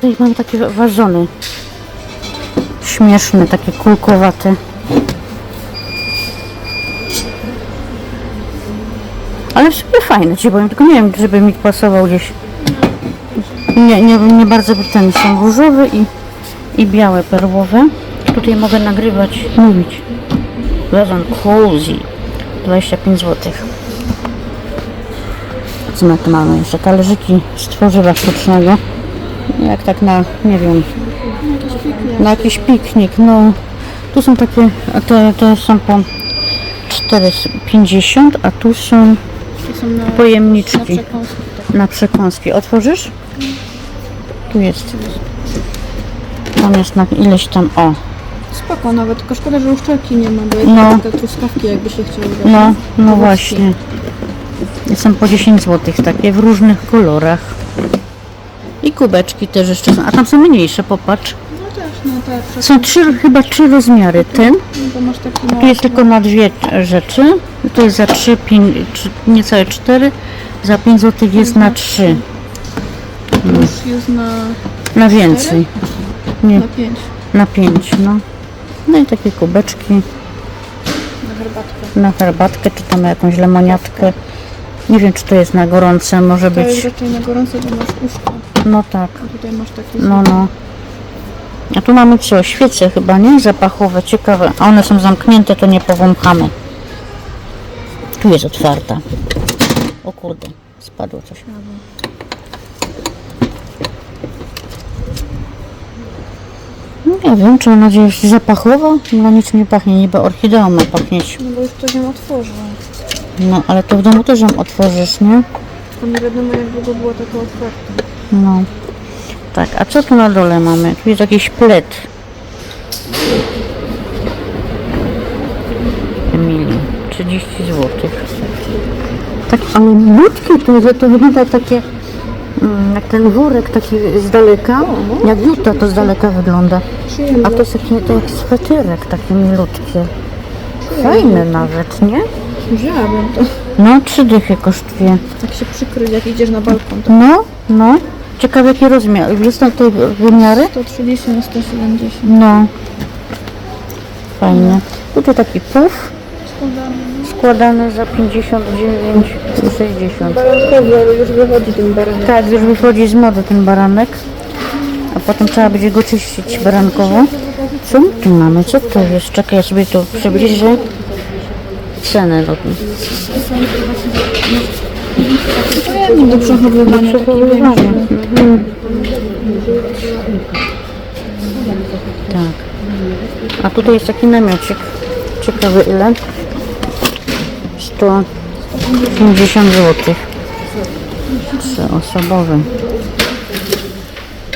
Tutaj mam takie wazony. Śmieszne, takie kulkowate. Ale w sumie fajne ci powiem, tylko nie wiem, żeby mi pasował gdzieś. Nie, nie, nie bardzo by ten są różowe i, i białe perłowe. Tutaj mogę nagrywać, mówić. Wazon cozy. 25 zł. Co my tu mamy jeszcze? Talerzyki z tworzywa sztucznego. Jak tak na, nie wiem, na jakiś piknik. No, tu są takie, a te, te są po 4,50, a tu są To są na, na pojemniczki przekąski. tak. na przekąski. Otworzysz? Tu jest. Tam jest na ileś tam, o, Spoko nawet, tylko szkoda, że uszczelki nie ma, bo jest No. taka truskawki jakby się chciało dać. no, no właśnie. Są po 10 zł takie w różnych kolorach. I kubeczki też jeszcze są, a tam są mniejsze, popatrz. No też, no przecież- Są trzy, chyba trzy rozmiary. Ten, No to masz taki tu jest tylko na dwie rzeczy. To jest za 3, 5, niecałe 4. Za 5 zł jest na 3. już jest na, Na więcej. Nie, na pięć. na 5, no. No i takie kubeczki Na herbatkę. na herbatkę, czy tam jakąś lemoniatkę. Nie wiem, czy to jest na gorące, może To jest być. raczej na gorąco, bo masz uszko. No tak, A tutaj masz taki no no. A tu mamy co? Świece chyba, nie? Zapachowe, ciekawe. A one są zamknięte, to nie powąchamy. Tu jest otwarta. O kurde, spadło coś. No nie wiem, czy ona gdzieś zapachowa? No nic nie pachnie, niby orchideą ma pachnieć. No bo już ktoś ją otworzył. No, ale to w domu też ją otworzysz, nie? Tylko nie wiadomo jak długo była taka otwarta. No. Tak, a co tu na dole mamy? Tu jest jakiś plet. Emilii, 30 zł. Tak, ale malutkie to, że to wygląda takie, mm, jak ten worek taki z daleka, jak juta to z daleka wygląda. A to jest taki to jak sweterek, takie milutkie. Fajne nawet, nie? Wzięłabym to. No, trzy dychy kosztuje. Tak się przykryć, jak idziesz na balkon. To No, no. Ciekawe jaki rozmiar. Jest tam te wymiary? 130 na 170. No. Fajnie. Tutaj taki puf Składamy. składany za 59 i 60. Barankowy, ale już wychodzi ten baranek. Tak, już wychodzi z mody ten baranek. A potem trzeba będzie go czyścić barankowo. Co my tu mamy? Co to jest? Czekaj, ja sobie to przybliżę. Cenę do Pojemnik do przechowywania. taki przechowywania. Mhm. Tak. A tutaj jest taki namiocik. Ciekawy ile? 150 zł. Trzyosobowy.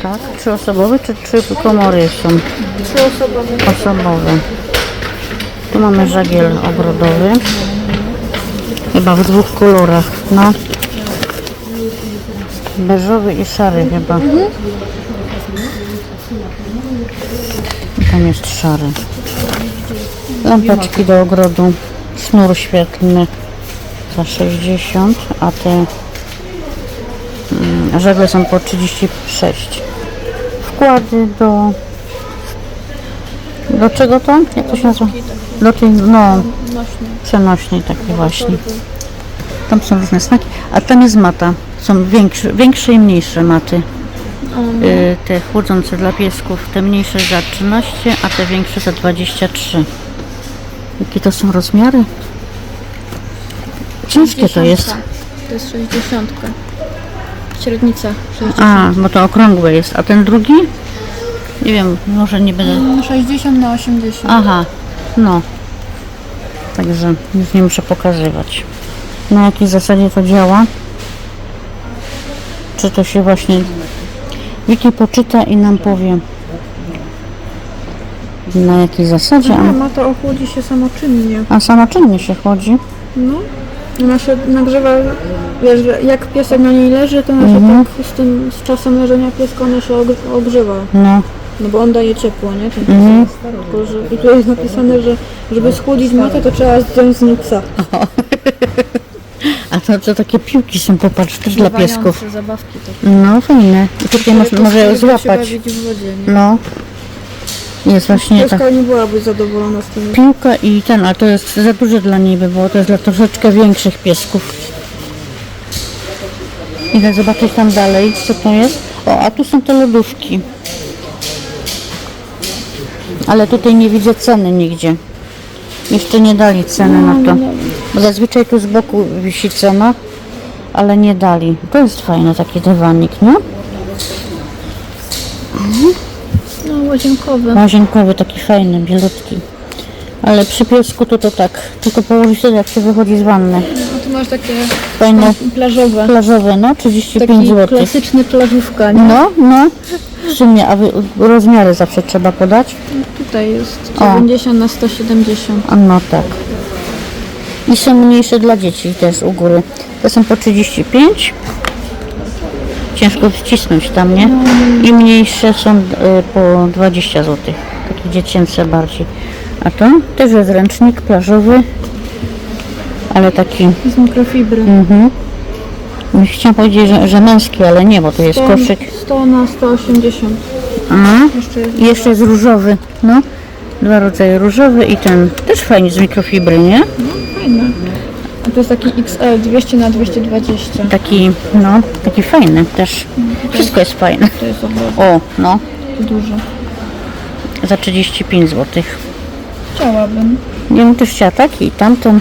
Tak? Trzyosobowy czy trzy komory są? Trzyosobowy. Osobowy. Tu mamy żagiel ogrodowy. Chyba w dwóch kolorach. No. Beżowy i szary chyba. Tam jest szary. Lampeczki do ogrodu. Sznur świetlny za 60, a te mm, żagle są po 36. Wkłady do do czego to? Jak to się nazywa? Do tej, no, Nośny. przenośnej takiej właśnie. Tam są różne smaki. A tam jest mata. Są większe, większe i mniejsze maty. Y, te chłodzące dla piesków. Te mniejsze za 13, a te większe za 23. Jakie to są rozmiary? Ciężkie to jest. To jest 60. Średnica 60. A, bo to okrągłe jest. A ten drugi? Nie wiem, może nie będę... 60 na 80. Aha, no. Także już nie muszę pokazywać. Na jakiej zasadzie to działa? Czy to się właśnie Wiki poczyta i nam powie na jakiej zasadzie, A a, mata ochłodzi się samoczynnie. a samoczynnie się chodzi. No. Ona się nagrzewa, wiesz, jak piesek na niej leży, to ona się Mhm. tak z tym, z czasem leżenia pieska ona się og- ogrzewa. No, No bo on daje ciepło, nie? Ten Mhm. Tylko, że, I tu jest napisane, że żeby schłodzić matę, to trzeba zdjąć z niej psa. A to, to takie piłki są, popatrz, też dla Pływające piesków. zabawki takie. No, fajne. I tutaj masz, może się złapać. bawić w wodzie, nie? No. Jest właśnie ta Pieska nie byłaby zadowolona z tym. piłka i ten, a to jest za duże dla niej by było, to jest dla troszeczkę większych piesków. Idę zobaczyć tam dalej, co to jest. O, a tu są te lodówki. Ale tutaj nie widzę ceny nigdzie. Jeszcze nie dali ceny na to. Bo zazwyczaj tu z boku wisi cena, ale nie dali. To jest fajny taki dywanik, nie? No, łazienkowe. Łazienkowy, taki fajny, bielutki. Ale przy piesku to to tak, tylko położyć wtedy jak się wychodzi z wanny. A tu masz takie Fajne, plażowe. plażowe, no, 35 Taki zł. klasyczny plażówka, nie? No, no. W sumie, a wy, rozmiary zawsze trzeba podać. Tutaj jest O. 90 na 170. A no tak. I są mniejsze dla dzieci też u góry. To są po 35. Ciężko wcisnąć tam, nie? I mniejsze są y, po 20 zł. Takie dziecięce bardziej. A to też jest ręcznik plażowy, ale taki Z mikrofibry. Mhm. Chciałam powiedzieć, że, że męski, ale nie, bo to jest 100, koszyk. 100 na 180. A, Jeszcze jest jeszcze jest różowy, no. Dwa rodzaje różowy i ten też fajnie z mikrofibry, nie? fajne. A to jest taki XL 200 na 220. Taki, no, taki fajny też. Wszystko jest fajne. To jest obraz O, no, duży. za 35 zł. Chciałabym. Ja bym też chciała taki i tamten.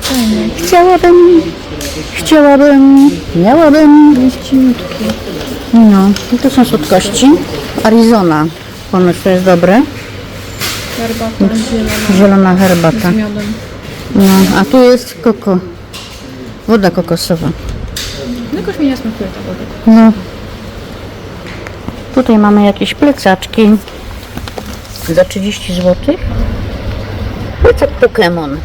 Fajnie. Chciałabym, chciałabym, miałabym. Jest cieniutki. No, i to są słodkości. Arizona, ponoć to jest dobre. Herbata zielona Zielona herbata. z miodem. No, a tu jest koko. Woda kokosowa. No jakoś mi nie smakuje ta woda. No. Tutaj mamy jakieś plecaczki za 30 zł. Plecak Pokémon.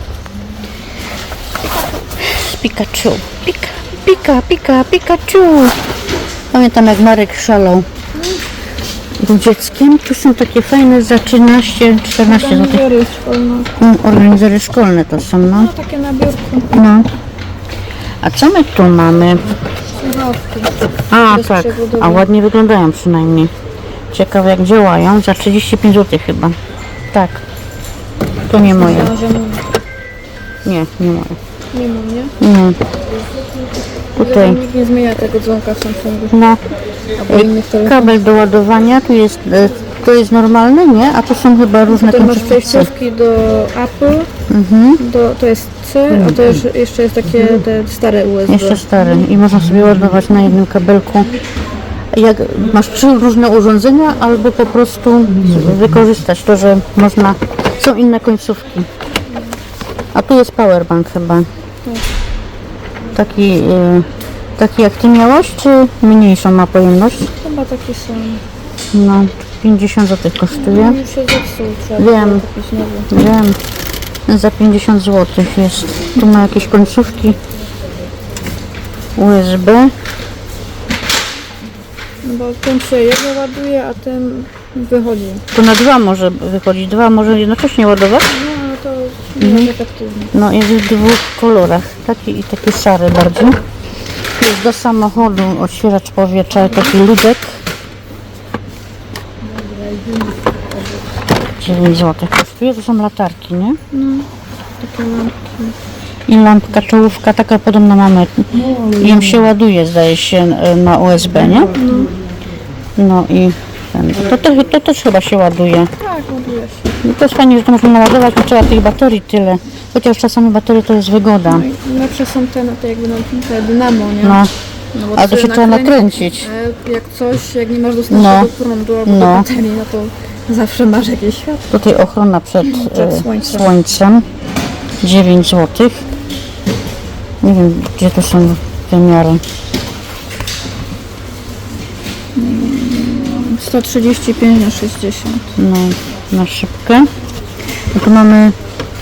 Z Pikachu. Pika, pika, pika, Pikachu. Pamiętam jak Marek szalał. Był dzieckiem. Tu są takie fajne za 13, 14 zł. Organizery szkolne. Mm, Organizery szkolne to są, no. No takie na biurku. no. A co my tu mamy? A, Bez tak. przewodowej. A ładnie wyglądają przynajmniej. Ciekawe jak działają. Za 35 zł chyba. Tak. To nie moje. Myślałam, że Nie, nie moje. nie mam, nie? Nie. Tutaj. Nikt nie zmienia tego dzwonka w Samsungu. No, Albo innych telefonów. kabel do ładowania. Tu jest, e, to jest normalny, nie? A tu są chyba różne Tutaj masz końcówki. przejściówki do Apple, Mhm. do, to jest C, a to już, jeszcze jest takie te stare USB. Jeszcze stary. I można sobie ładować na jednym kabelku. Jak masz trzy różne urządzenia, albo po prostu wykorzystać to, że można. Są inne końcówki. A tu jest powerbank chyba. Taki, y, taki jak ty miałaś, czy mniejszą ma pojemność? Chyba takie są. No, 50 zł kosztuje. On już się zepsuł, trzeba Wiem. było kupić nowy. Wiem, za 50 zł jest. Tu ma jakieś końcówki USB. No bo ten się jedno ładuje, a ten wychodzi. To na dwa może wychodzić, dwa może jednocześnie ładować. No to nie jest efektywne. No jest w dwóch kolorach, taki i taki szary bardziej. Jest do samochodu odświeżacz powietrza, taki ludek. 9 zł kosztuje, to są latarki, nie? Takie lampki. I lampka czołówka, taka podobna mamy. Jem się ładuje, zdaje się, na USB, nie? No i ten, to, to, to też chyba się ładuje. Tak, ładuje się. No to jest fajnie, że to można naładować, nie trzeba tych baterii tyle. Chociaż czasami baterie to jest wygoda. No i lepsze są te, no to jakby no, te dynamo, nie? No, No bo ale to się trzeba nakręci- nakręcić. A jak coś, jak nie masz dostępu No. do prądu albo No. do baterii, no to zawsze masz jakieś światło. Tutaj ochrona przed, Przed e, słońcem. słońcem. 9 zł. Nie wiem, gdzie to są wymiary. 135 na 60. No, na szybkę. No tu mamy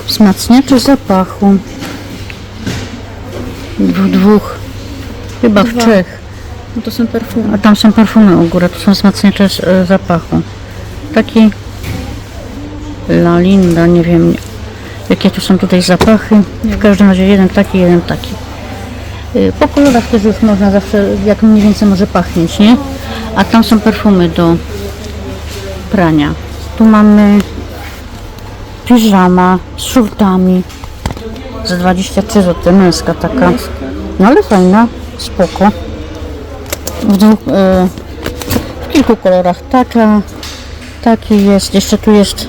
wzmacniacze zapachu. W dwóch, chyba w Dwa. trzech. No to są perfumy. A tam są perfumy u góry, to są wzmacniacze e, zapachu. Taki La Linda, nie wiem jakie tu są tutaj zapachy. W każdym razie jeden taki, jeden taki. Y, Po kolorach też już można zawsze, jak mniej więcej może pachnieć, nie? A tam są perfumy do prania. Tu mamy piżama z szurtami za 23 zł, męska taka. No ale fajna, spoko. W, dwóch, e, w kilku kolorach taka, taki jest, jeszcze tu jest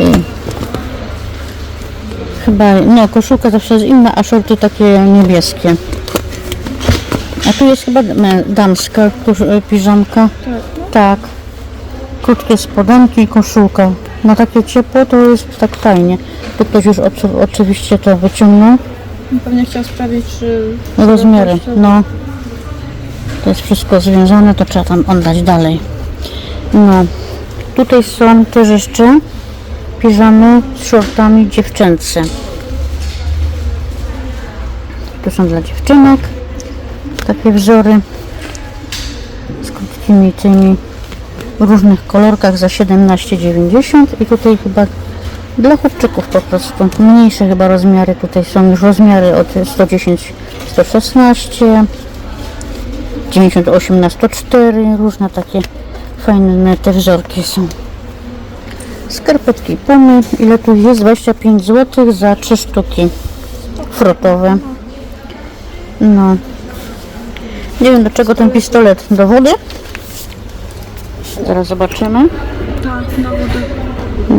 e, chyba, no koszulka zawsze jest inna, a shorty takie niebieskie. A tu jest chyba damska kosz- e, piżamka. Tak. Krótkie spodenki i koszulka. Na takie ciepło to jest tak fajnie. Tu ktoś już oczy- oczywiście to wyciągnął. Pewnie chciał sprawdzić, czy... Rozmiary, czy- no. To jest wszystko związane, to trzeba tam oddać dalej. No. Tutaj są też jeszcze piżamy z shortami dziewczęce. Tu są dla dziewczynek takie wzory z krótkimi tymi w różnych kolorkach za 17,90 i tutaj chyba dla chłopczyków po prostu. Mniejsze chyba rozmiary tutaj są już rozmiary od 110 116 98 na 104 różne takie fajne te wzorki są. Skarpetki pumy ile tu jest? 25 zł za 3 sztuki frotowe. No nie wiem do czego ten pistolet do wody zaraz zobaczymy Tak, na wodę.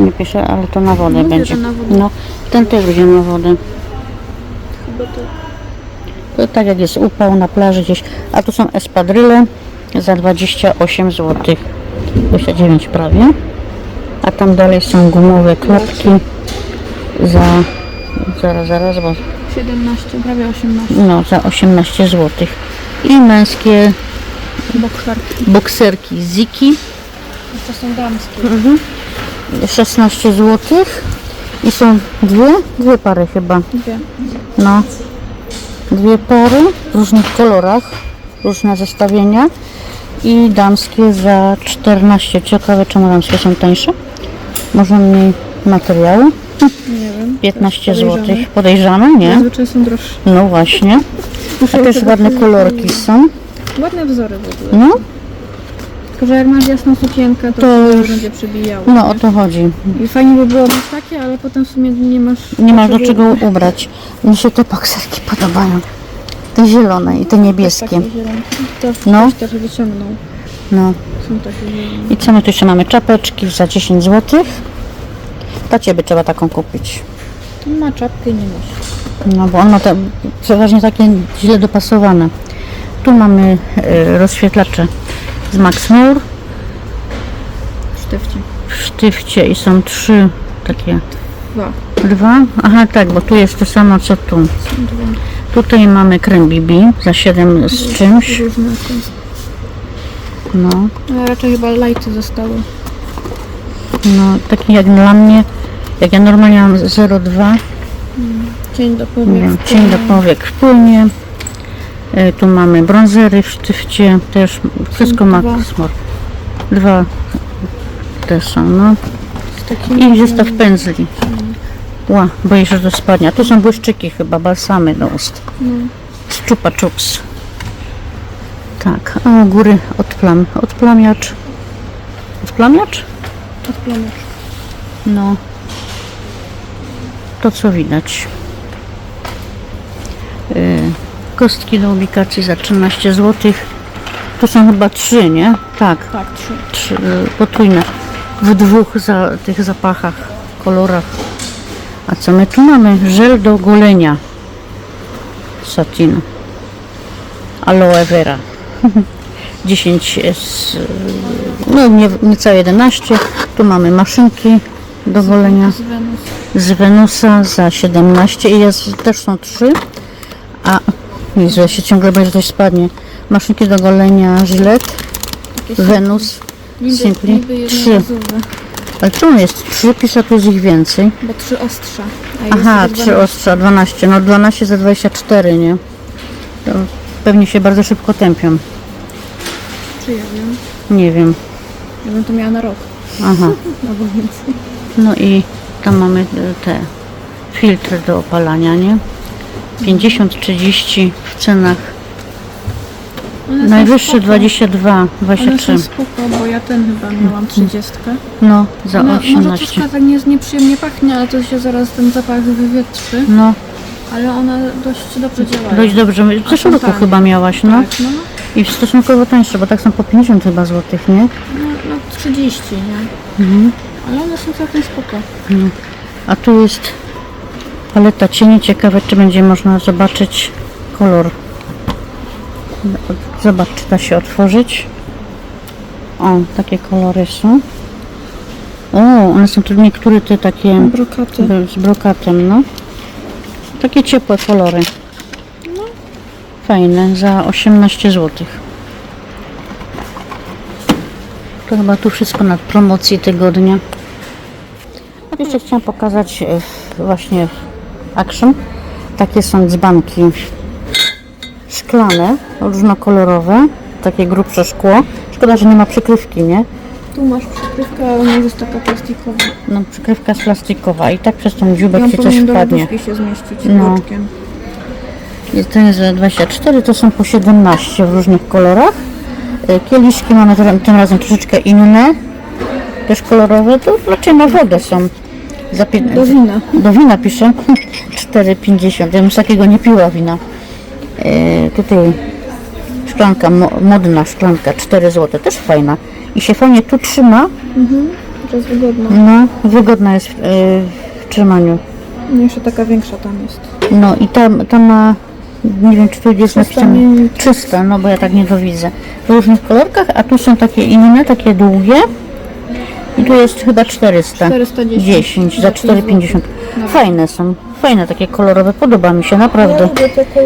nie pisze, ale to na wodę Mówię, będzie. że na wodę. No, ten też będzie na wodę. Chyba tak. To tak jak jest upał na plaży gdzieś. A tu są espadryle za 28 zł. 29 prawie. A tam dalej są gumowe klapki za zaraz, zaraz, bo 17, prawie 18. no za 18 zł. I męskie Bokserki. bokserki Ziki To są damskie. 16 zł. I są dwie, dwie pary chyba. Dwie. No, dwie pary w różnych kolorach, różne zestawienia i damskie za 14. Ciekawe czemu damskie są tańsze. Może mniej materiału. Nie wiem. 15 Podejrzane. zł. Podejrzane, nie? Zazwyczaj są droższe. No właśnie. A też ładne kolorki są. Ładne wzory w ogóle. No, Tylko, że jak masz jasną sukienkę, to, To to już- będzie przebijało. no o nie? to chodzi. I fajnie by było mieć takie, ale potem w sumie nie masz... Nie masz do czego ubrać. Mi się te bokserki podobają. Te zielone i te niebieskie. Takie zielone. To No. też wyciągnął. No. Są takie zielone. I co my tu jeszcze mamy? Czapeczki za 10 zł. Dla Ciebie trzeba taką kupić. Ma czapkę i nie nosi. No bo on ma te, przeważnie takie źle dopasowane. Tu mamy e, rozświetlacze z Max Moore W sztywcie. w sztywcie i są trzy takie, Dwa. dwa. Aha tak, bo tu jest to samo co tu. Są dwa. Tutaj mamy krem BB za 7 z czymś. Różne są. No, Ale raczej chyba lighty zostały. no taki jak dla mnie, jak ja normalnie mam 0,2 Cień do powiek. cień do powiek wpłynie. E, Tu mamy brązery w sztywcie, też wszystko ma dwa. smor. Dwa te są, no. Z takimi... I zestaw pędzli. Ła, boję się, że to spadnie. A tu są błyszczyki chyba, balsamy do ust. No. Z czupa czups. Tak, a u góry odplam, odplamiacz. Odplamiacz? Odplamiacz. No. To co widać. Yy, kostki do ubikacji za 13 zł. Tu są chyba trzy, nie? Tak, Tak, trzy. trzy, potrójne. W dwóch za, tych zapachach, kolorach. A co my tu mamy? Żel do golenia. Satin. Aloe vera. 10 jest, yy, no nie, niecałe 11. Tu mamy maszynki do golenia Z Wenus. z Wenusa za 17 i jest, też są trzy. A Jezu, ja się ciągle boję, że coś spadnie. Maszynki do golenia Gillette, Niby, Simply. niby Trzy. jednorazowe, Ale czemu jest trzy? Pisze tu jest ich więcej. bo trzy ostrza. A jest Aha, tylko trzy 12. ostrza, 12. No 12 za 24, nie? To pewnie się bardzo szybko tępią. Czy ja wiem? Nie wiem. Ja bym to miała na rok. Aha. Albo więcej. No i tam mamy e, te filtry do opalania, nie? 50, 30 w cenach. One Najwyższy spoko. 22, One 23. są spoko, bo ja ten chyba miałam 30. No, za Ona może 18. troszkę tak nie, nieprzyjemnie pachnie, ale to się zaraz ten zapach wywietrzy. No, Ale one dość dobrze działają. dość dobrze. W zeszłym są roku tanie. chyba miałaś, no. Tak, no, I stosunkowo tańsze, bo tak są po 50 chyba złotych, nie? no, no 30, nie? Mhm. Ale one są całkiem spoko. A tu jest paleta cieni. Ciekawe, czy będzie można zobaczyć kolor. Zobacz, czy da się otworzyć. O, takie kolory są. O, one są tu niektóre te takie Brokaty. z brokatem, no. Takie ciepłe kolory. Fajne, za 18 zł. To chyba tu wszystko na promocji tygodnia. Jeszcze chciałam pokazać e, właśnie w Action. Takie są dzbanki szklane, różnokolorowe, takie grubsze szkło. Szkoda, że nie ma przykrywki, nie? Tu masz przykrywkę, a u mnie jest taka plastikowa. No, przykrywka jest plastikowa i tak przez tą dziubek Ją ci coś wpadnie. się zmieścić No. boczkiem. I Ten jest za 24, to są po 17 w różnych kolorach. E, Kieliszki mamy tym, tym razem troszeczkę inne, też kolorowe, to raczej na wodę są. Za Do wina. do wina piszę 4,50. Ja bym z takiego nie piła wina. E, tutaj szklanka, mo, modna szklanka 4 zł, też fajna. I się fajnie tu trzyma, To jest wygodna. no wygodna jest w, e, w trzymaniu. Jeszcze taka większa tam jest. No i tam, tam ma, nie wiem czy tu jest 300 napisane, ml. 300, no bo ja tak nie to widzę. W różnych kolorkach, a tu są takie inne, takie długie. I tu jest chyba 400. 410. 10 za 4,50. Fajne są, fajne takie kolorowe, podoba mi się, naprawdę.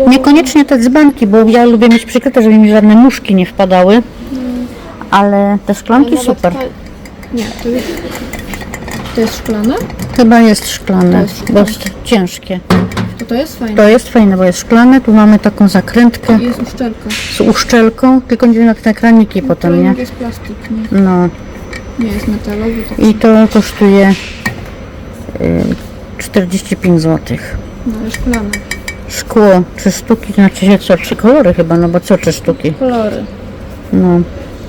Niekoniecznie te dzbanki, bo ja lubię mieć przykryte, żeby mi żadne muszki nie wpadały. Ale te szklanki super. Nie, to jest... To jest szklane? Chyba jest szklane, bo jest ciężkie. To jest fajne. To jest fajne, bo jest szklane. Tu mamy taką zakrętkę jest uszczelka. z uszczelką, tylko nie wiem jak te ekraniki potem, nie? Jest plastik, nie? No Nie jest metalowy, tak i to kosztuje y, 45 zł. no, jest szklane. Szkło, trzy sztuki, znaczy się co, trzy kolory chyba, no bo co trzy sztuki? Kolory No.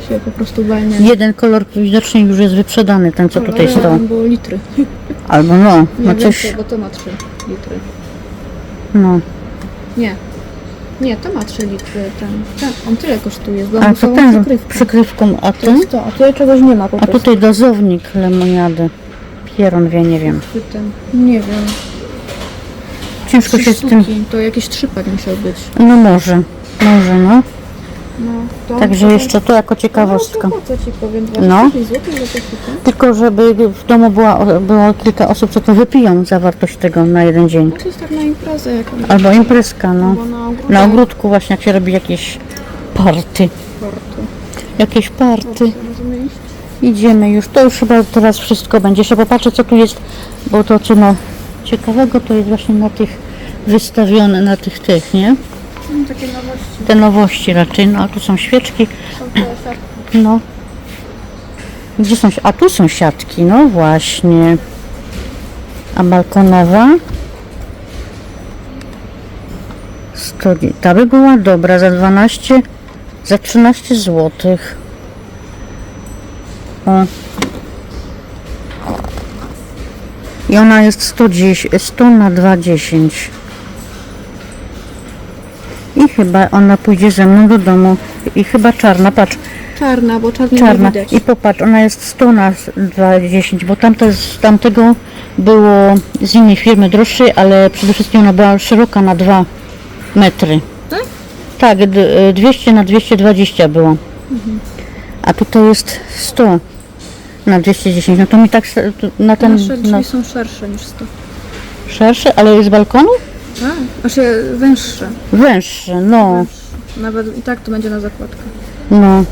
się po prostu. Jeden kolor widocznie już jest wyprzedany, ten co tutaj Kolory, stał. Albo litry. Albo no, Nie no więcej, coś, bo to ma 3 litry. No. Nie. Nie, to ma 3 litry. Ten, ten, on tyle kosztuje. Z A to ten z przykrywką. przykrywką, a To ten? jest to, a tutaj czegoś nie ma po A prostu. tutaj dozownik lemoniady. Pieron wie, nie wiem. Czy ten, nie wiem. Ciężko Trzy się z tym... sztuki, To jakiś trzypak musiał być. No może, może no. No, Także jeszcze to jako ciekawostka. No, co ci powiem? No. 25 zł za to sztukę? Tylko żeby w domu była, było kilka osób, co to wypiją zawartość tego na jeden dzień. No to jest tak na imprezę jakąś. Albo imprezka, no. Bo na ogródek Na ogródku właśnie, jak się robi jakieś party. portu. Jakieś party. Rozumiesz? Idziemy już. To już chyba teraz wszystko będzie. Jeszcze popatrzę, co tu jest, bo to, co ma ciekawego, to jest właśnie na tych wystawione, na tych tych, nie? No, takie nowości. Te nowości raczej. No, a tu są świeczki. Są te siatki. No. Gdzie są? A tu są siatki, no właśnie. A balkonowa? 100, ta by była dobra za 12, za 13 zł. O. I ona jest 110, 100 na 2,10. Chyba ona pójdzie ze mną do domu. I chyba czarna, patrz, Czarna, bo czarnej czarna. nie widać. I popatrz, ona jest 100 na 2,10, bo tamto z tamtego było z innej firmy droższej, ale przede wszystkim ona była szeroka na 2 metry. Tak? Tak, d- 200 na 220 było. A tutaj jest 100 na 210. No to mi tak na ten Nasze drzwi na są szersze niż 100. szerszy, ale z balkonu? Tak, znaczy węższe. Węższy, no, Węższe. Nawet i tak to będzie na zakładkę. no.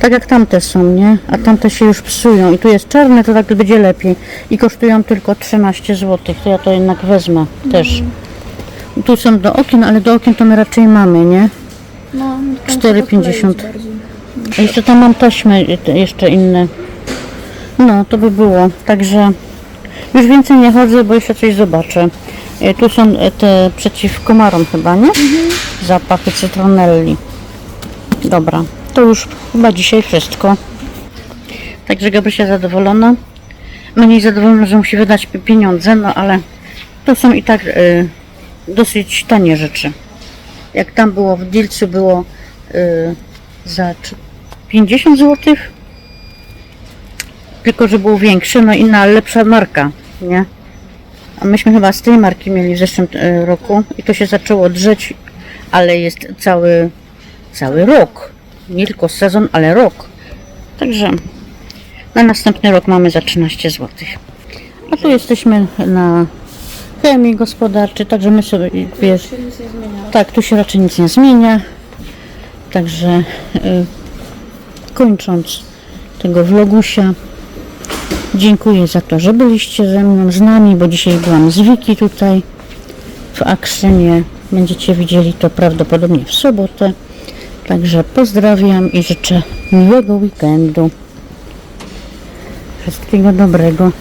Tak jak tamte są, nie? A tamte się już psują. I tu jest czarne, to tak będzie lepiej. I kosztują tylko 13 zł. To ja to jednak wezmę też. Tu są do okien, ale do okien to my raczej mamy, nie? No, tam 4,50. trzeba kleić bardziej. A jeszcze tam mam taśmy te- jeszcze inne. No, to by było. Także już więcej nie chodzę, bo jeszcze coś zobaczę. E, Tu są e, te przeciw komarom chyba, nie? zapachy cytronelli. Dobra, to już chyba dzisiaj wszystko. Także Gabrysia zadowolona. Mniej zadowolona, że musi wydać pi- pieniądze, no ale to są i tak y, dosyć tanie rzeczy. Jak tam było w Dilcu było y, za czy- 50 zł. Tylko, że był większy, no i na lepsza marka, nie? Myśmy chyba z tej marki mieli w zeszłym y, roku i to się zaczęło drzeć, ale jest cały, cały rok. Nie tylko sezon, ale rok. Także na następny rok mamy za 13 zł. A tu jesteśmy na chemii gospodarczej, także my sobie, wiesz, tak, tu się raczej nic nie zmienia. Także y, kończąc tego vlogusia, dziękuję za to, że byliście ze mną, z nami, bo dzisiaj byłam z Wiki tutaj w Akrzynie. Będziecie widzieli to prawdopodobnie w sobotę. Także pozdrawiam i życzę miłego weekendu. Wszystkiego dobrego.